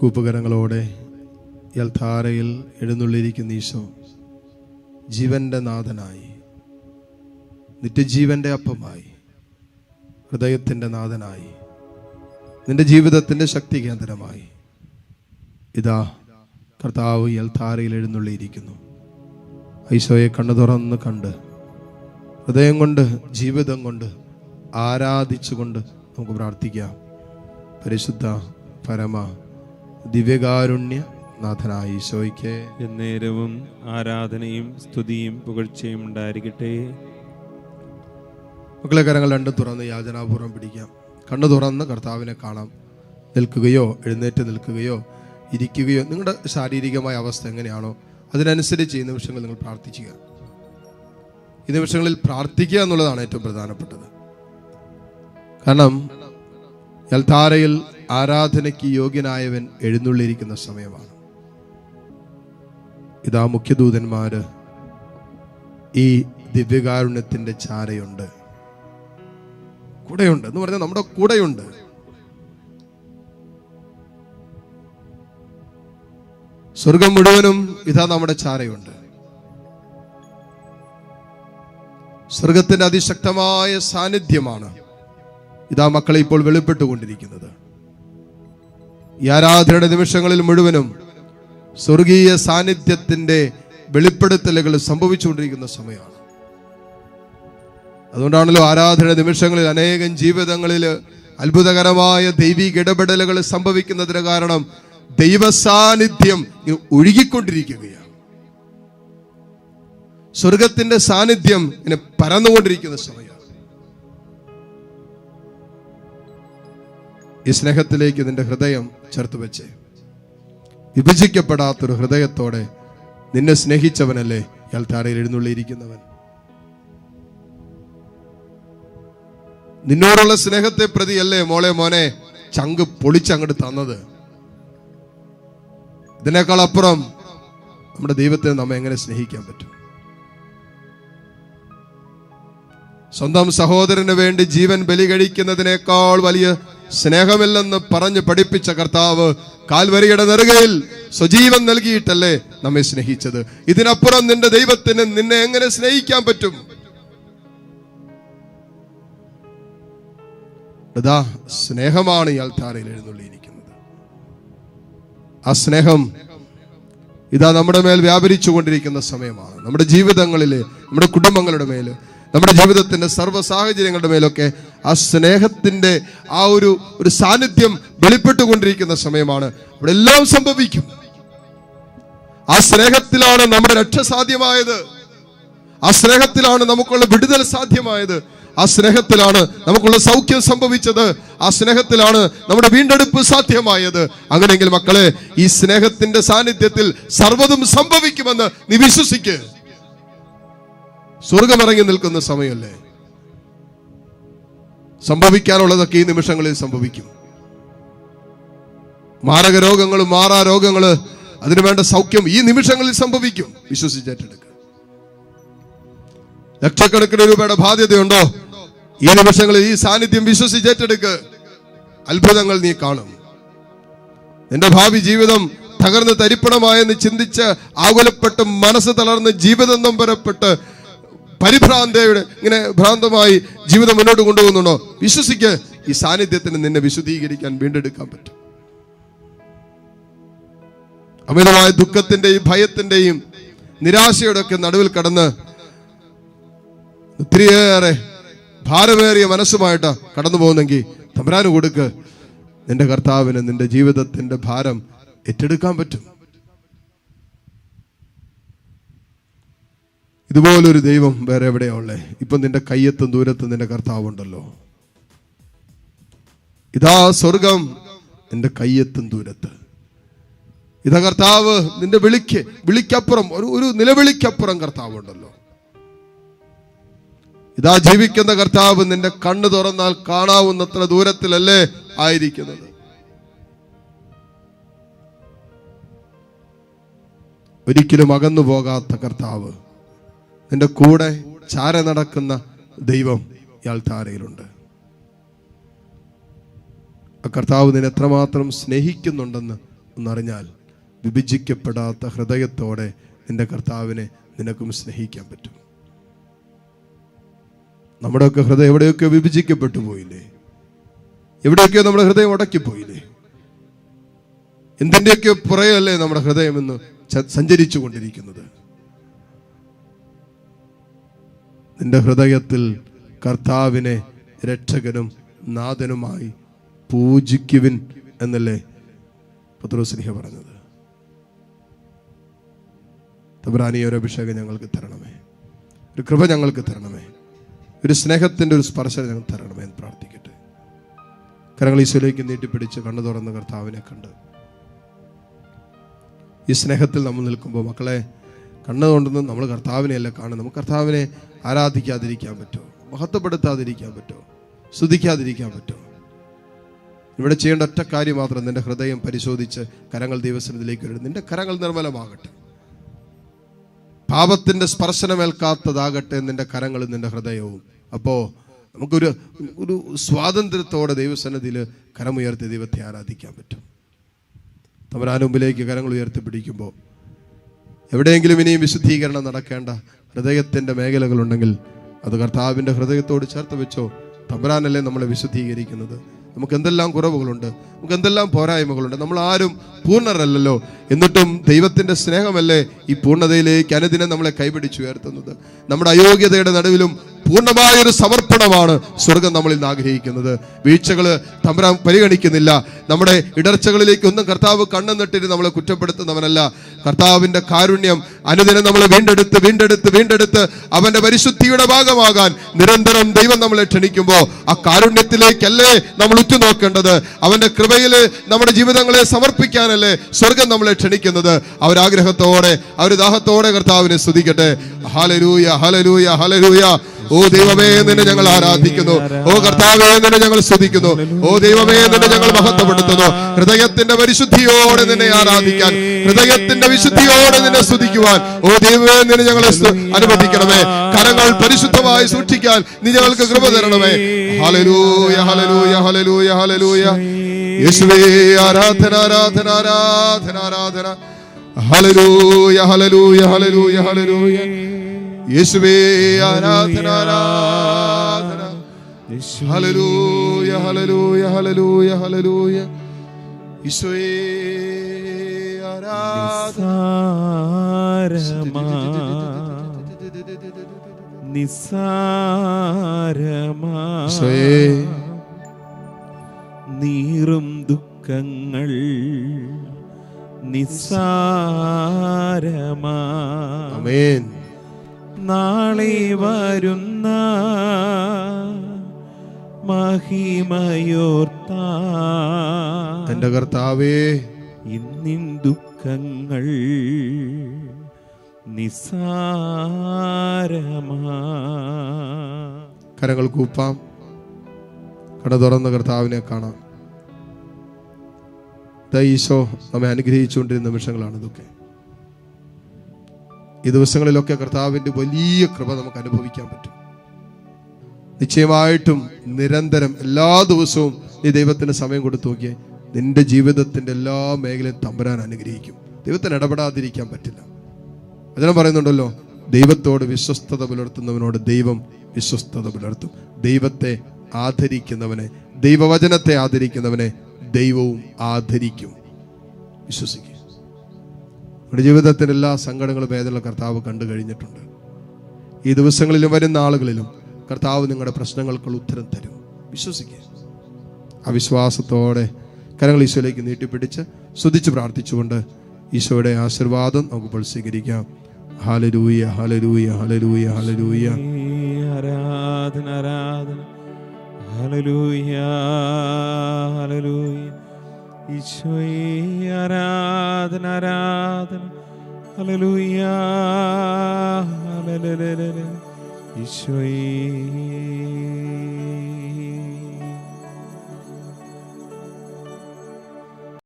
കൂപ്പുകരങ്ങളോടെ യൽധാരയിൽ എഴുന്നള്ളിയിരിക്കുന്ന ഈശോ ജീവന്റെ നാഥനായി നിത്യജീവന്റെ അപ്പമായി ഹൃദയത്തിന്റെ നാഥനായി നിന്റെ ജീവിതത്തിന്റെ ശക്തി കേന്ദ്രമായി ഇതാ കർത്താവ് യൽധാരയിൽ എഴുന്നള്ളിയിരിക്കുന്നു. ഐശോയെ കണ്ണു തുറന്ന് കണ്ട് ഹൃദയം കൊണ്ട് ജീവിതം കൊണ്ട് ആരാധിച്ചുകൊണ്ട് നമുക്ക് പ്രാർത്ഥിക്കാം. പരിശുദ്ധ പരമ ദിവ്യകാരുണ്യ നാഥനായ ഈശോയ്ക്ക്. എന്നേരവും ആരാധനയും സ്തുതിയും പുകഴ്ചയും ഉണ്ടായിരിക്കട്ടെ. മക്കളെ കരങ്ങൾ രണ്ടും തുറന്ന് യാചനാപൂർവം പിടിക്കാം. കണ്ണു തുറന്ന് കർത്താവിനെ കാണാം. നിൽക്കുകയോ എഴുന്നേറ്റ് നിൽക്കുകയോ ഇരിക്കുകയോ നിങ്ങളുടെ ശാരീരികമായ അവസ്ഥ എങ്ങനെയാണോ അതിനനുസരിച്ച് ഈ നിമിഷങ്ങൾ നിങ്ങൾ പ്രാർത്ഥിക്കുക. ഈ നിമിഷങ്ങളിൽ പ്രാർത്ഥിക്കുക എന്നുള്ളതാണ് ഏറ്റവും പ്രധാനപ്പെട്ടത്. കാരണം യൽത്താരയിൽ ആരാധനയ്ക്ക് യോഗ്യനായവൻ എഴുന്നള്ളിയിരിക്കുന്ന സമയമാണ്. ഇതാ മുഖ്യദൂതന്മാര് ഈ ദിവ്യകാരുണ്യത്തിന്റെ ചാരയുണ്ട്. കൂടെയുണ്ട് എന്ന് പറഞ്ഞാൽ നമ്മുടെ കൂടെയുണ്ട്. സ്വർഗം മുഴുവനും ഇതാ നമ്മുടെ ചാരയുണ്ട്. സ്വർഗത്തിന്റെ അതിശക്തമായ സാന്നിധ്യമാണ് ഇതാ മക്കളെ ഇപ്പോൾ വെളിപ്പെട്ടുകൊണ്ടിരിക്കുന്നത്. ഈ ആരാധനയുടെ നിമിഷങ്ങളിൽ മുഴുവനും സ്വർഗീയ സാന്നിധ്യത്തിന്റെ വെളിപ്പെടുത്തലുകൾ സംഭവിച്ചുകൊണ്ടിരിക്കുന്ന സമയമാണ്. അതുകൊണ്ടാണല്ലോ ആരാധനയുടെ നിമിഷങ്ങളിൽ അനേകം ജീവിതങ്ങളിൽ അത്ഭുതകരമായ ദൈവിക ഇടപെടലുകൾ സംഭവിക്കുന്നതിന് കാരണം ദൈവസാന്നിധ്യം ഒഴുകിക്കൊണ്ടിരിക്കുകയാണ്. സ്വർഗത്തിന്റെ സാന്നിധ്യം ഇങ്ങനെ പരന്നുകൊണ്ടിരിക്കുന്ന സമയമാണ്. ഈ സ്നേഹത്തിലേക്ക് നിന്റെ ഹൃദയം ചേർത്ത് വെച്ചേ വിഭജിക്കപ്പെടാത്തൊരു ഹൃദയത്തോടെ നിന്നെ സ്നേഹിച്ചവനല്ലേ ഇയാൾ താരയിൽ എഴുന്നള്ളിയിരിക്കുന്നവൻ. നിന്നോടുള്ള സ്നേഹത്തെ പ്രതിയല്ലേ മോളെ മോനെ ചങ്ക് പൊളിച്ചങ്ങോട്ട് തന്നത്. ഇതിനേക്കാൾ അപ്പുറം നമ്മുടെ ദൈവത്തെ നമ്മെ എങ്ങനെ സ്നേഹിക്കാൻ പറ്റും? സ്വന്തം സഹോദരന് വേണ്ടി ജീവൻ ബലി കഴിക്കുന്നതിനേക്കാൾ വലിയ സ്നേഹമില്ലെന്ന് പറഞ്ഞ് പഠിപ്പിച്ച കർത്താവ് കാൽവരിയുടെ നെറുകയിൽ സ്വജീവൻ നൽകിയിട്ടല്ലേ നമ്മെ സ്നേഹിച്ചത്. ഇതിനപ്പുറം നിന്റെ ദൈവത്തിന് നിന്നെ എങ്ങനെ സ്നേഹിക്കാൻ പറ്റും? സ്നേഹമാണ് ഇയാൾ താരയിൽ എഴുന്നള്ളിയിരിക്കുന്നത്. ആ സ്നേഹം ഇതാ നമ്മുടെ മേൽ വ്യാപരിച്ചു കൊണ്ടിരിക്കുന്ന സമയമാണ്. നമ്മുടെ ജീവിതങ്ങളിൽ നമ്മുടെ കുടുംബങ്ങളുടെ മേൽ നമ്മുടെ ജീവിതത്തിന്റെ സർവ സാഹചര്യങ്ങളുടെ മേലൊക്കെ ആ സ്നേഹത്തിന്റെ ആ ഒരു ഒരു സാന്നിധ്യം വെളിപ്പെട്ടുകൊണ്ടിരിക്കുന്ന സമയമാണ്. അവിടെ എല്ലാം സംഭവിക്കും. ആ സ്നേഹത്തിലാണ് നമ്മുടെ രക്ഷ സാധ്യമായത്. ആ സ്നേഹത്തിലാണ് നമുക്കുള്ള വിടുതൽ സാധ്യമായത്. ആ സ്നേഹത്തിലാണ് നമുക്കുള്ള സൗഖ്യം സംഭവിച്ചത്. ആ സ്നേഹത്തിലാണ് നമ്മുടെ വീണ്ടെടുപ്പ് സാധ്യമായത്. അങ്ങനെയെങ്കിൽ മക്കളെ ഈ സ്നേഹത്തിന്റെ സാന്നിധ്യത്തിൽ സർവതും സംഭവിക്കുമെന്ന് നീ വിശ്വസിക്ക്. സ്വർഗമിറങ്ങി നിൽക്കുന്ന സമയമല്ലേ? സംഭവിക്കാനുള്ളതൊക്കെ ഈ നിമിഷങ്ങളിൽ സംഭവിക്കും. മാരക രോഗങ്ങൾ മാറാ രോഗങ്ങൾ അതിനുവേണ്ട സൗഖ്യം ഈ നിമിഷങ്ങളിൽ സംഭവിക്കും. വിശ്വസിച്ചേറ്റെടുക്കുക. ലക്ഷക്കണക്കിന് രൂപയുടെ ബാധ്യതയുണ്ടോ? ഈ നിമിഷങ്ങളിൽ ഈ സാന്നിധ്യം വിശ്വസിച്ചേറ്റെടുക്ക്. അത്ഭുതങ്ങൾ നീ കാണും. നിന്റെ ഭാവി ജീവിതം തകർന്ന് തരിപ്പണമായെന്ന് ചിന്തിച്ച് ആകുലപ്പെട്ട് മനസ്സ് തളർന്ന് ജീവിതം നൊമ്പരപ്പെട്ട് പരിഭ്രാന്തയുടെ ഇങ്ങനെ ഭ്രാന്തമായി ജീവിതം മുന്നോട്ട് കൊണ്ടുപോകുന്നുണ്ടോ? വിശ്വസിക്ക്. ഈ സാന്നിധ്യത്തിന് നിന്നെ വിശുദ്ധീകരിക്കാൻ വീണ്ടെടുക്കാൻ പറ്റും. അമിതമായ ദുഃഖത്തിന്റെയും ഭയത്തിന്റെയും നിരാശയുടെ ഒക്കെ നടുവിൽ കടന്ന് ഒത്തിരിയേറെ ഭാരമേറിയ മനസ്സുമായിട്ട് കടന്നു പോകുന്നെങ്കിൽ തമ്പരാന് കൊടുക്ക്. നിന്റെ കർത്താവിന് നിന്റെ ജീവിതത്തിന്റെ ഭാരം ഏറ്റെടുക്കാൻ പറ്റും. ഇതുപോലൊരു ദൈവം വേറെ എവിടെയാ ഉള്ളേ? ഇപ്പം നിന്റെ കയ്യത്തും ദൂരത്തും നിന്റെ കർത്താവുണ്ടല്ലോ. ഇതാ സ്വർഗം നിന്റെ കയ്യത്തും ദൂരത്ത്. ഇതാ കർത്താവ് നിന്റെ വിളിക്ക് വിളിക്കപ്പുറം ഒരു ഒരു നിലവിളിക്കപ്പുറം കർത്താവുണ്ടല്ലോ. ഇതാ ജീവിക്കുന്ന കർത്താവ് നിന്റെ കണ്ണ് തുറന്നാൽ കാണാവുന്നത്ര ദൂരത്തിലല്ലേ ആയിരിക്കുന്നത്. ഒരിക്കലും അകന്നു പോകാത്ത കർത്താവ് നിന്റെ കൂടെ ചാര നടക്കുന്ന ദൈവം ഇയാൾ താരയിലുണ്ട്. ആ കർത്താവ് നിന്നെ എത്രമാത്രം സ്നേഹിക്കുന്നുണ്ടെന്ന് ഒന്നറിഞ്ഞാൽ വിഭജിക്കപ്പെടാത്ത ഹൃദയത്തോടെ നിന്റെ കർത്താവിനെ നിനക്കും സ്നേഹിക്കാൻ പറ്റും. നമ്മുടെയൊക്കെ ഹൃദയം എവിടെയൊക്കെ വിഭജിക്കപ്പെട്ടു പോയില്ലേ? എവിടെയൊക്കെയോ നമ്മുടെ ഹൃദയം ഉടക്കിപ്പോയില്ലേ? എന്തിന്റെയൊക്കെ പുറയല്ലേ നമ്മുടെ ഹൃദയം എന്ന് സഞ്ചരിച്ചു കൊണ്ടിരിക്കുന്നത് നിന്റെ ഹൃദയത്തിൽ കർത്താവിനെ രക്ഷകനും നാഥനുമായി പൂജിക്കുവിൻ എന്നല്ലേ പത്രോസ്ലിഹ പറഞ്ഞത്. തബ്രാനി ഒരു അഭിഷേകം ഞങ്ങൾക്ക് തരണമേ. ഒരു കൃപ ഞങ്ങൾക്ക് തരണമേ. ഒരു സ്നേഹത്തിന്റെ ഒരു സ്പർശനം ഞങ്ങൾ തരണമേ എന്ന് പ്രാർത്ഥിക്കട്ടെ. കരങ്ങൾ ഈശോയിലേക്ക് നീട്ടിപ്പിടിച്ച് കണ്ണു തുറന്ന് കർത്താവിനെ കണ്ട് ഈ സ്നേഹത്തിൽ നമ്മൾ നിൽക്കുമ്പോൾ മക്കളെ കണ്ണുകൊണ്ടൊന്നും നമ്മൾ കർത്താവിനെയല്ല കാണും നമുക്ക് കർത്താവിനെ ആരാധിക്കാതിരിക്കാൻ പറ്റുമോ? മഹത്വപ്പെടുത്താതിരിക്കാൻ പറ്റുമോ? സ്തുതിക്കാതിരിക്കാൻ പറ്റുമോ? ഇവിടെ ചെയ്യേണ്ട ഒറ്റ കാര്യം മാത്രം നിന്റെ ഹൃദയം പരിശോധിച്ച് കരങ്ങൾ ദൈവസനത്തിലേക്ക് വരും നിന്റെ കരങ്ങൾ നിർമ്മലമാകട്ടെ. പാപത്തിന്റെ സ്പർശനമേൽക്കാത്തതാകട്ടെ നിന്റെ കരങ്ങളും നിന്റെ ഹൃദയവും. അപ്പോ നമുക്കൊരു ഒരു സ്വാതന്ത്ര്യത്തോടെ ദൈവസന്നതിയിൽ കരമുയർത്തി ദൈവത്തെ ആരാധിക്കാൻ പറ്റും. തമരാനുമ്പിലേക്ക് കരങ്ങൾ ഉയർത്തി ഉയർത്തിപ്പിടിക്കുമ്പോൾ എവിടെയെങ്കിലും ഇനിയും വിശുദ്ധീകരണം നടക്കേണ്ട ഹൃദയത്തിന്റെ മേഖലകളുണ്ടെങ്കിൽ അത് കർത്താവിന്റെ ഹൃദയത്തോട് ചേർത്ത് വെച്ചോ തമ്പരാനല്ലേ നമ്മളെ വിശുദ്ധീകരിക്കുന്നത്. നമുക്ക് എന്തെല്ലാം കുറവുകളുണ്ട് നമുക്ക് എന്തെല്ലാം പോരായ്മകളുണ്ട് നമ്മൾ ആരും പൂർണരല്ലല്ലോ. എന്നിട്ടും ദൈവത്തിന്റെ സ്നേഹമല്ലേ ഈ പൂർണതയിലേക്ക് അനുദിനം നമ്മളെ കൈപിടിച്ചുയർത്തുന്നത് നമ്മുടെ അയോഗ്യതയുടെ നടുവിലും പൂർണമായൊരു സമർപ്പണമാണ് സ്വർഗം നമ്മളിൽ നിന്ന് ആഗ്രഹിക്കുന്നത്. വീഴ്ചകൾ തമ്പരാൻ പരിഗണിക്കുന്നില്ല. നമ്മുടെ ഇടർച്ചകളിലേക്ക് ഒന്നും കർത്താവ് കണ്ണെന്നിട്ടിട്ട് നമ്മളെ കുറ്റപ്പെടുത്തുന്നവനല്ല. കർത്താവിന്റെ കാരുണ്യം അനുദിനം നമ്മളെ വീണ്ടെടുത്ത് വീണ്ടെടുത്ത് വീണ്ടെടുത്ത് അവന്റെ പരിശുദ്ധിയുടെ ഭാഗമാകാൻ നിരന്തരം ദൈവം നമ്മളെ ക്ഷണിക്കുമ്പോൾ ആ കാരുണ്യത്തിലേക്കല്ലേ നമ്മൾ ഉറ്റുനോക്കേണ്ടത്? അവന്റെ കൃപയിൽ നമ്മുടെ ജീവിതങ്ങളെ സമർപ്പിക്കാനല്ലേ സ്വർഗം നമ്മളെ ക്ഷണിക്കുന്നത്? അവരാഗ്രഹത്തോടെ അവർ ദാഹത്തോടെ കർത്താവിനെ സ്തുതിക്കട്ടെ. ഹലരൂയ ഹലരൂയ ഹലലൂയ ഓ ദൈവമേ നിന്നെ ഞങ്ങൾ ആരാധിക്കുന്നു. ഓ കർത്താവേ നിന്നെ ഞങ്ങൾ സ്തുതിക്കുന്നു. ഓ ദൈവമേ നിന്നെ ഞങ്ങൾ മഹത്വപ്പെടുത്തുന്നു. ഹൃദയത്തിന്റെ പരിശുദ്ധിയോടെ നിന്നെ ആരാധിക്കാൻ ഹൃദയത്തിന്റെ വിശുദ്ധിയോടെ നിന്നെ സ്തുതിക്കുവാൻ. ഓ ദൈവമേ നിന്നെ ഞങ്ങൾ അനുവദിക്കണമേ. കരങ്ങൾ പരിശുദ്ധമായി സൂക്ഷിക്കാൻ നീ ഞങ്ങൾക്ക് കൃപ തരണമേ. ഹലലൂയ ഹലലൂയ ഹലലൂയ ഹലലൂയ യേശുവേ ആരാധന ആരാധന ആരാധന ആരാധന. ഹലലൂയ ഹലലൂയ ഹലലൂയ ഹലലൂയ യേശുവേ ആരാധന ആരാധന ഹലലൂയ ഹലലൂയ ഹലലൂയ ഹലലൂയ ഈശോയേ ആരാധന. നിസാരമാ. നീറും ദുഃഖങ്ങൾ നിസാരമാ. നാളെ വരുന്ന മഹിമയോർത്ത. എന്റെ കർത്താവേ. ഇന്നിൻ ദുഃഖങ്ങൾ നിസാരമാ. കരകൾ കൂപ്പാം. കട തുറന്ന കർത്താവിനെ കാണാം. ദൈശോ ഈശോ നമ്മെ അനുഗ്രഹിച്ചുകൊണ്ടിരുന്ന നിമിഷങ്ങളാണ് ഇതൊക്കെ ഈ ദിവസങ്ങളിലൊക്കെ കർത്താവിന്റെ വലിയ കൃപ നമുക്ക് അനുഭവിക്കാൻ പറ്റും. നിശ്ചയമായിട്ടും നിരന്തരം എല്ലാ ദിവസവും നീ ദൈവത്തിന് സമയം കൊടുത്തു നോക്കിയേ നിന്റെ ജീവിതത്തിന്റെ എല്ലാ മേഖലയും തമ്പരാൻ അനുഗ്രഹിക്കും. ദൈവത്തിന് ഇടപെടാതിരിക്കാൻ പറ്റില്ല. അതിനെ പറയുന്നുണ്ടല്ലോ ദൈവത്തോട് വിശ്വസ്തത പുലർത്തുന്നവനോട് ദൈവം വിശ്വസ്തത പുലർത്തും. ദൈവത്തെ ആദരിക്കുന്നവനെ ദൈവവചനത്തെ ആദരിക്കുന്നവനെ ദൈവവും ആദരിക്കും. വിശ്വസിക്കുക നമ്മുടെ ജീവിതത്തിന്റെ എല്ലാ സങ്കടങ്ങളും വേദനകളും കർത്താവ് കണ്ടു കഴിഞ്ഞിട്ടുണ്ട്. ഈ ദിവസങ്ങളിലും വരുന്ന ആളുകളിലും കർത്താവ് നിങ്ങളുടെ പ്രശ്നങ്ങൾക്കുള്ള ഉത്തരം തരും. വിശ്വസിക്കുക. അവിശ്വാസത്തോടെ വിശ്വാസത്തോടെ കരങ്ങൾ ഈശോയിലേക്ക് നീട്ടിപ്പിടിച്ച് സ്തുതിച്ച് പ്രാർത്ഥിച്ചുകൊണ്ട് ഈശോയുടെ ആശീർവാദം നമുക്കിപ്പോൾ സ്വീകരിക്കാം. ഹാലരൂയ ഹാലരൂയ ഹാലരൂയ ഹാലരൂയ ആരാധന ആരാധന. ഹാലരൂയ ഹാലരൂയ ഈശോയെ ആരാധന ആരാധന. ഈശോയെ